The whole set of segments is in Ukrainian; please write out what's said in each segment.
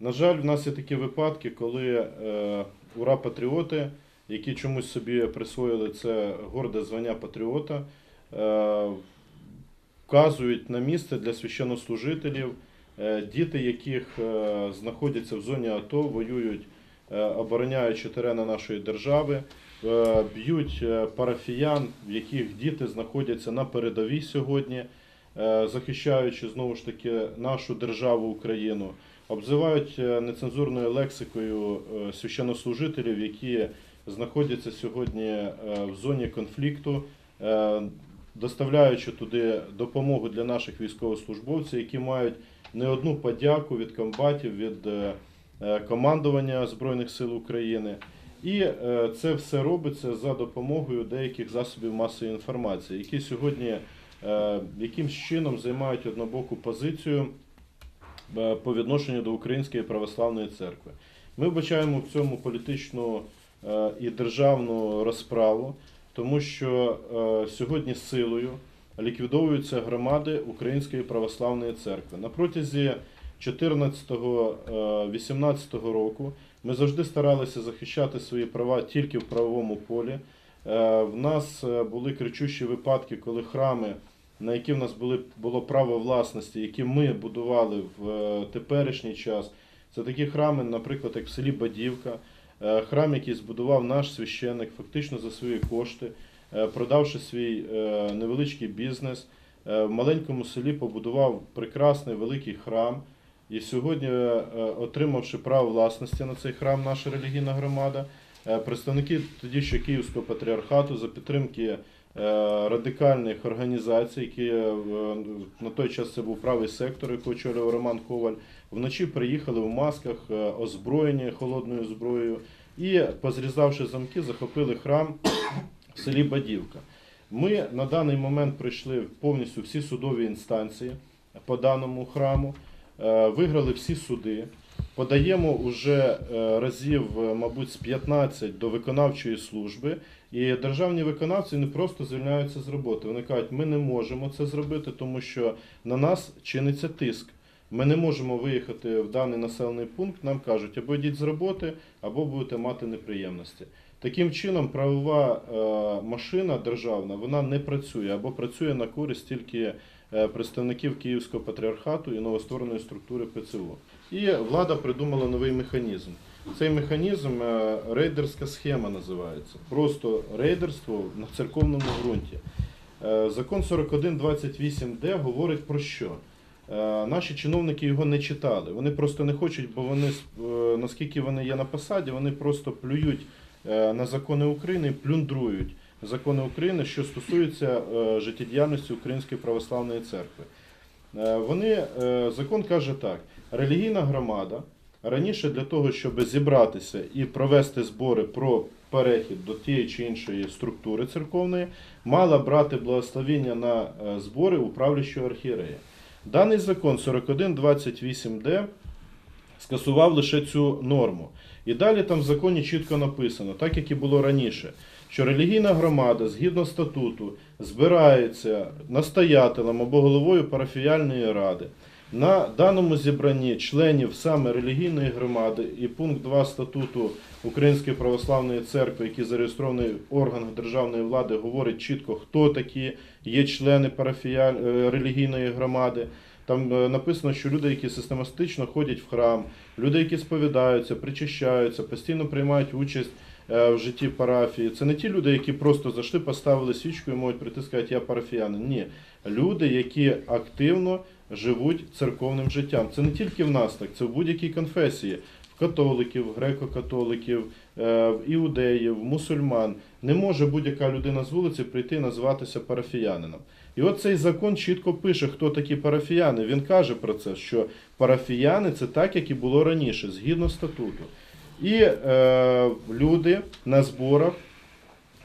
На жаль, в нас є такі випадки, коли е, ура-патріоти, які чомусь собі присвоїли це горде звання патріота, е, вказують на місце для священнослужителів, е, діти яких е, знаходяться в зоні АТО, воюють, е, обороняючи терени нашої держави, е, б'ють е, парафіян, в яких діти знаходяться на передовій сьогодні, е, захищаючи знову ж таки нашу державу Україну. Обзивають е, нецензурною лексикою е, священнослужителів, які знаходяться сьогодні е, в зоні конфлікту, доставляючи туди допомогу для наших військовослужбовців, які мають не одну подяку від комбатів, від командування Збройних сил України. І це все робиться за допомогою деяких засобів масової інформації, які сьогодні якимсь чином займають однобоку позицію по відношенню до Української православної церкви. Ми вбачаємо в цьому політичну е, і державну розправу, тому що е, сьогодні силою ліквідовуються громади Української православної церкви. На протязі 14-18 року ми завжди старалися захищати свої права тільки в правовому полі. Е, В нас е, були кричущі випадки, коли храми, на які в нас були, було право власності, які ми будували в е, теперішній час, це такі храми, наприклад, як в селі Бадівка, е, храм, який збудував наш священник фактично за свої кошти, е, продавши свій невеличкий бізнес. В маленькому селі побудував прекрасний великий храм. І сьогодні, отримавши право власності на цей храм, наша релігійна громада, представники тоді ще Київського патріархату за підтримки радикальних організацій, які е, на той час це був правий сектор, який очолював Роман Коваль, вночі приїхали в масках, е, озброєні холодною зброєю, і, позрізавши замки, захопили храм в селі Бадівка. Ми на даний момент пройшли повністю всі судові інстанції по даному храму, е, виграли всі суди. Подаємо уже е, разів, е, мабуть, з 15 до виконавчої служби, і державні виконавці не просто звільняються з роботи. Вони кажуть, ми не можемо це зробити, тому що на нас чиниться тиск. Ми не можемо виїхати в даний населений пункт. Нам кажуть, або йдіть з роботи, або будете мати неприємності. Таким чином, правова е, машина державна вона не працює або працює на користь тільки представників Київського патріархату і новоствореної структури ПЦУ. І влада придумала новий механізм. Цей механізм е, рейдерська схема називається. Просто рейдерство на церковному ґрунті. Е, Закон 4128Д говорить про що? Е, Наші чиновники його не читали. Вони просто не хочуть, бо вони, наскільки вони є на посаді, вони просто плюють на закони України плюндрують закони України, що стосуються життєдіяльності Української православної церкви. Е, Вони, е, закон каже так: релігійна громада раніше для того, щоб зібратися і провести збори про перехід до тієї чи іншої структури церковної, мала брати благословіння на е, збори управлячого архієрея. Даний закон 4128Д скасував лише цю норму. І далі там в законі чітко написано, так як і було раніше, що релігійна громада згідно статуту збирається настоятелем або головою парафіяльної ради. На даному зібранні членів саме релігійної громади і пункт 2 статуту Української православної церкви, який зареєстрований в державної влади, говорить чітко, хто такі є члени парафіяль... е, релігійної громади. Там е, написано, що люди, які систематично ходять в храм, люди, які сповідаються, причащаються, постійно приймають участь е, в житті парафії. Це не ті люди, які просто зайшли, поставили свічку і можуть прийти сказати, я парафіянин. Ні. Люди, які активно живуть церковним життям. Це не тільки в нас так, це в будь-якій конфесії. В католиків, греко-католиків, в іудеїв, в мусульман. Не може будь-яка людина з вулиці прийти і назватися парафіянином. І от цей закон чітко пише, хто такі парафіяни. Він каже про це, що парафіяни це так, як і було раніше, згідно статуту. І е, люди на зборах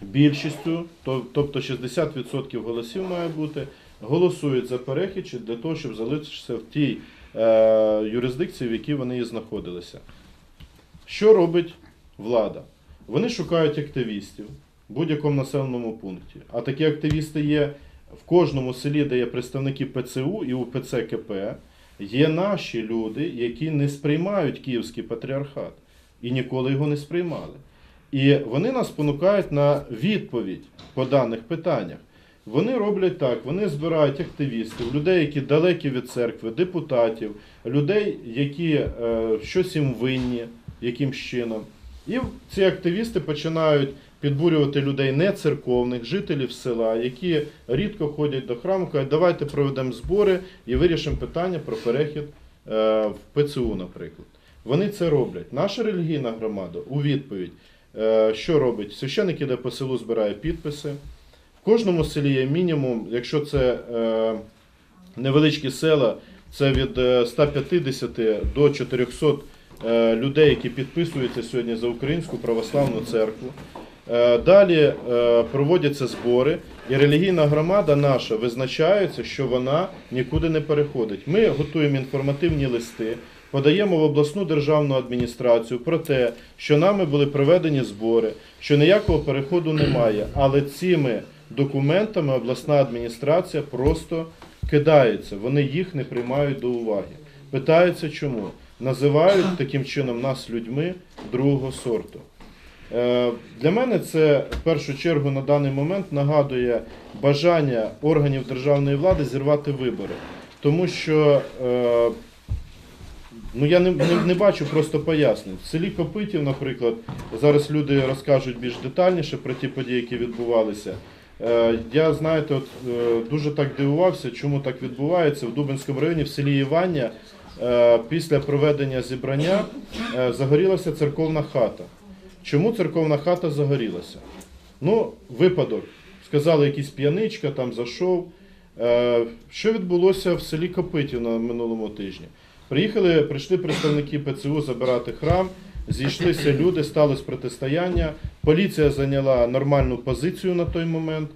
більшістю, тобто 60% голосів має бути, голосують за перехід для того, щоб залишитися в тій е, юрисдикції, в якій вони і знаходилися. Що робить влада? Вони шукають активістів в будь-якому населеному пункті. А такі активісти є в кожному селі, де є представники ПЦУ і УПЦ КП, Є наші люди, які не сприймають Київський патріархат і ніколи його не сприймали. І вони нас спонукають на відповідь по даних питаннях. Вони роблять так: вони збирають активістів, людей, які далекі від церкви, депутатів, людей, які е, щось їм винні якимсь чином. І ці активісти починають підбурювати людей не церковних, жителів села, які рідко ходять до храму, кажуть, давайте проведемо збори і вирішимо питання про перехід е, в ПЦУ, наприклад. Вони це роблять. Наша релігійна громада у відповідь, е, що робить? Священник іде по селу, збирає підписи. В кожному селі є мінімум, якщо це е, невеличкі села, це від е, 150 до 400 е, людей, які підписуються сьогодні за Українську православну церкву. Е, Далі е, проводяться збори, і релігійна громада наша визначається, що вона нікуди не переходить. Ми готуємо інформативні листи, подаємо в обласну державну адміністрацію про те, що нами були проведені збори, що ніякого переходу немає. Але цими документами обласна адміністрація просто кидається. Вони їх не приймають до уваги. Питаються чому? Називають таким чином нас людьми другого сорту. Е, Для мене це в першу чергу на даний момент нагадує бажання органів державної влади зірвати вибори. Тому що е, ну, я не, не, не бачу просто пояснень. В селі Копитів, наприклад, зараз люди розкажуть більш детальніше про ті події, які відбувалися. Е, Я, знаєте, от, дуже так дивувався, чому так відбувається. В Дубинському районі, в селі Івання, після проведення зібрання е, загорілася церковна хата. Чому церковна хата загорілася? Ну, випадок. Сказали, якийсь п'яничка там зайшов. Е, Що відбулося в селі Копитів минулому тижні? Приїхали, прийшли представники ПЦУ забирати храм, зійшлися люди, сталося протистояння. Поліція зайняла нормальну позицію на той момент.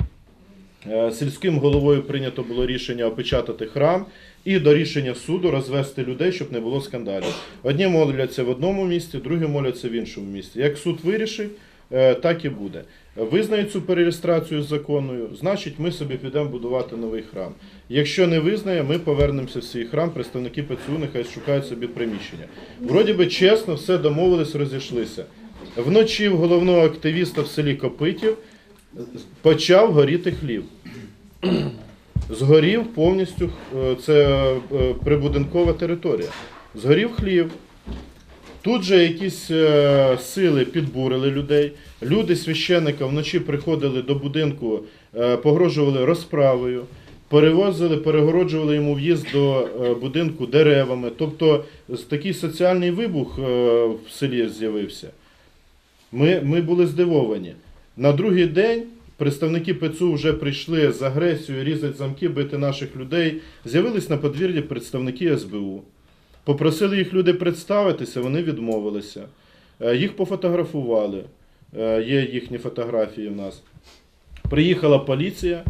Е, Сільським головою прийнято було рішення опечатати храм і до рішення суду розвести людей, щоб не було скандалів. Одні моляться в одному місці, другі моляться в іншому місці. Як суд вирішить, е, так і буде. Визнають цю перереєстрацію законною, значить ми собі підемо будувати новий храм. Якщо не визнає, ми повернемося в свій храм, представники ПЦУ нехай шукають собі приміщення. Вроді би чесно, все домовились, розійшлися. Вночі в головного активіста в селі Копитів почав горіти хлів. Згорів повністю е, це е, прибудинкова територія. Згорів хлів. Тут же якісь е, сили підбурили людей. Люди священника вночі приходили до будинку, погрожували розправою, перевозили, перегороджували йому в'їзд до будинку деревами. Тобто такий соціальний вибух в селі з'явився. Ми, ми були здивовані. На другий день представники ПЦУ вже прийшли з агресією, різати замки, бити наших людей. З'явились на подвір'ї представники СБУ. Попросили їх люди представитися, вони відмовилися. Е, Їх пофотографували. Е, Є їхні фотографії в нас. Приїхала поліція,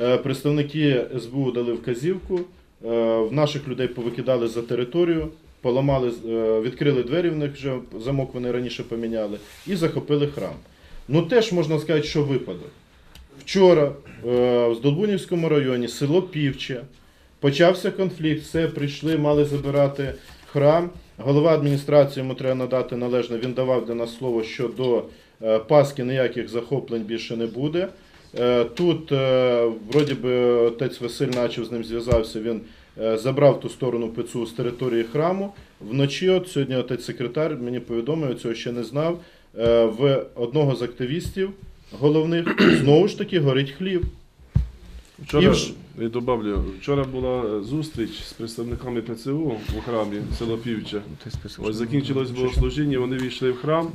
е, представники СБУ дали вказівку, в наших людей повикидали за територію, поламали, відкрили двері, в них вже замок вони раніше поміняли, і захопили храм. Ну теж можна сказати, що випадок. Вчора е, в Здолбунівському районі село Півче почався конфлікт, все прийшли, мали забирати храм. Голова адміністрації йому треба надати належне. Він давав для нас слово, що до е, Пасхи ніяких захоплень більше не буде. Е, Тут, вроді би, отець Василь начав з ним зв'язався. Він забрав ту сторону ПЦУ з території храму. Вночі, от сьогодні отець секретар мені повідомив, цього ще не знав. В одного з активістів головних знову ж таки горить хлів. Вчора, І я добавлю, вчора була е, зустріч з представниками ПЦУ у храмі село Півче. Ось закінчилось богослужіння, вони війшли в храм,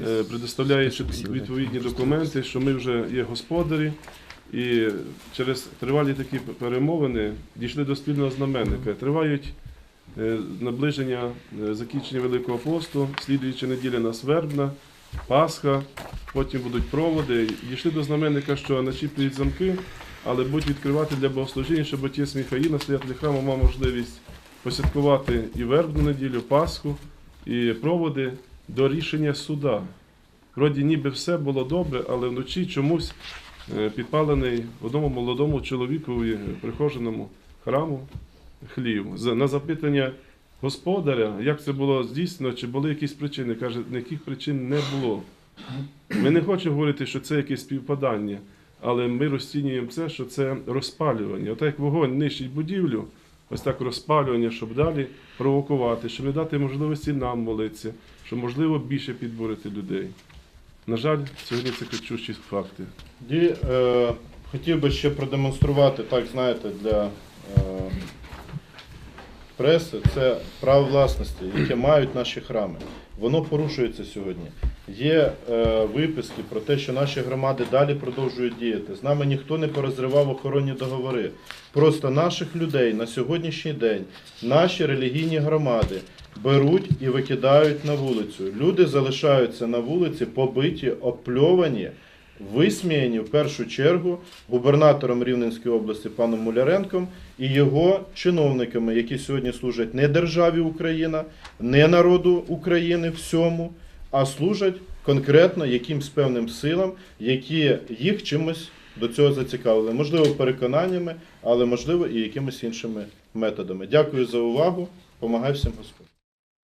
е, предоставляючи відповідні документи, що ми вже є господарі. І через тривалі такі перемовини дійшли до спільного знаменника. Тривають е, наближення закінчення Великого посту, слідуюча неділя нас вербна, Пасха, потім будуть проводи. Дійшли до знаменника, що начіплюють замки, але будуть відкривати для богослужіння, щоб отець Міхаїл, настоятель храму, мав можливість посвяткувати і вербну неділю, Пасху, і проводи до рішення суда. Вроді ніби все було добре, але вночі чомусь е, підпалений одному молодому чоловікові, прихоженому храму, хлів. На запитання господаря, як це було здійснено, чи були якісь причини, каже, ніяких причин не було. Ми не хочемо говорити, що це якесь співпадання, але ми розцінюємо це, що це розпалювання. Отак як вогонь нищить будівлю, ось так розпалювання, щоб далі провокувати, щоб не дати можливості нам молитися, щоб можливо більше підбурити людей. На жаль, сьогодні це кричущі факти. Тоді е, хотів би ще продемонструвати, так знаєте, для преси це право власності, яке мають наші храми. Воно порушується сьогодні. Є е, виписки про те, що наші громади далі продовжують діяти. З нами ніхто не порозривав охоронні договори. Просто наших людей на сьогоднішній день наші релігійні громади беруть і викидають на вулицю. Люди залишаються на вулиці побиті, опльовані, висміяні в першу чергу губернатором Рівненської області паном Муляренком і його чиновниками, які сьогодні служать не державі Україна, не народу України всьому, а служать конкретно якимсь певним силам, які їх чимось до цього зацікавили. Можливо, переконаннями, але можливо і якимись іншими методами. Дякую за увагу. Помагай всім Господь.